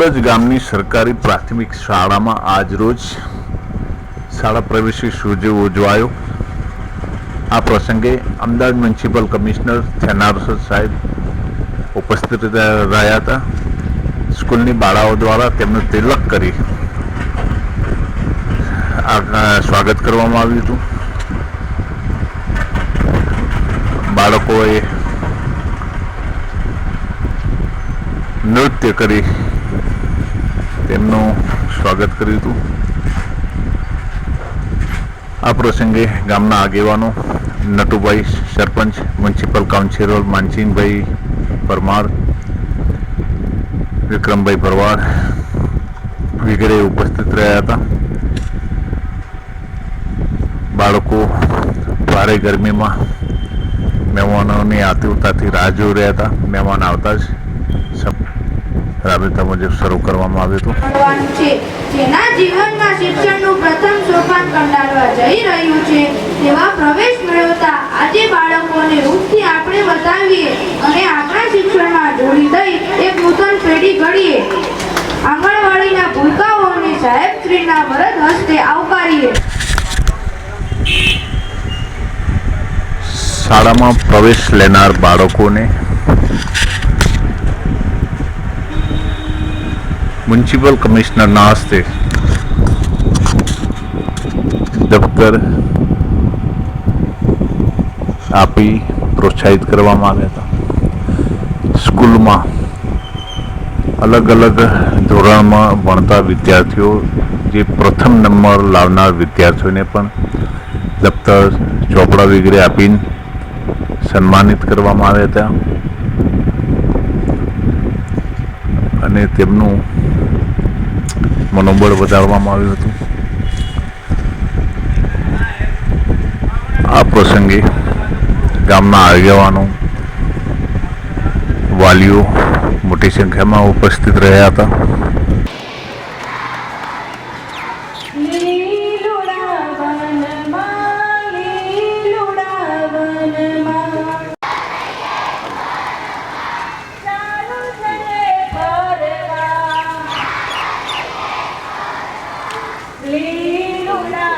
અંદાજ ગામની સરકારી પ્રાથમિક શાળામાં આજરોજ શાળા પ્રવેશી સૂર્ય ઉજવાયો. આ પ્રસંગે અમદાવાદ મ્યુનિસિપલ કમિશનર થેનારસદ સાહેબ ઉપસ્થિત રહ્યા હતા. સ્કૂલની બાળાઓ દ્વારા તેમનું તિલક કરી સ્વાગત કરવામાં આવ્યું હતું. બાળકોએ નૃત્ય કરી સ્વાગત કર્યું હતું. આ પ્રસંગે ગામના આગેવાનો, નટુભાઈ સરપંચ, મ્યુનિસિપલ કાઉન્સિલર માનસિંહભાઈ પરમાર, વિક્રમભાઈ ભરવાડ વગેરે ઉપસ્થિત રહ્યા હતા. બાળકો ભારે ગરમીમાં મહેમાનોની આતુરતાથી રાહ જોઈ રહ્યા હતા. મહેમાન આવતા જ રાબેતા મુજબ શરૂ કરવામાં આવ્યું હતું. છે. જેના જીવનમાં શિક્ષણનું પ્રથમ સોપાન કંડારવા જઈ રહ્યું છે તેવા પ્રવેશ મેળવતા આજે બાળકોને રૂપથી આપણે બતાવીએ અને આપણા શિક્ષણમાં જોડી દઈ એક નૂતન પેઢી ઘડીએ. આંગણવાડીના ભૂલકાઓને સાહેબશ્રીના વરદ હસ્તે આવકારીએ. શાળામાં પ્રવેશ લેનાર બાળકોને મ્યુનિસિપલ કમિશનરના હસ્તે દફતર આપી પ્રોત્સાહિત કરવામાં આવ્યા હતા. સ્કૂલમાં અલગ અલગ ધોરણમાં ભણતા વિદ્યાર્થીઓ, જે પ્રથમ નંબર લાવનાર વિદ્યાર્થીઓને પણ દફતર ચોપડા વગેરે આપીને સન્માનિત કરવામાં આવ્યા હતા. અને તેમનું મનોબળ વધારવામાં આવ્યું હતું આ પ્રસંગે ગામના આગેવાનો, વાલીઓ મોટી સંખ્યામાં ઉપસ્થિત રહ્યા હતા Bye. Lila.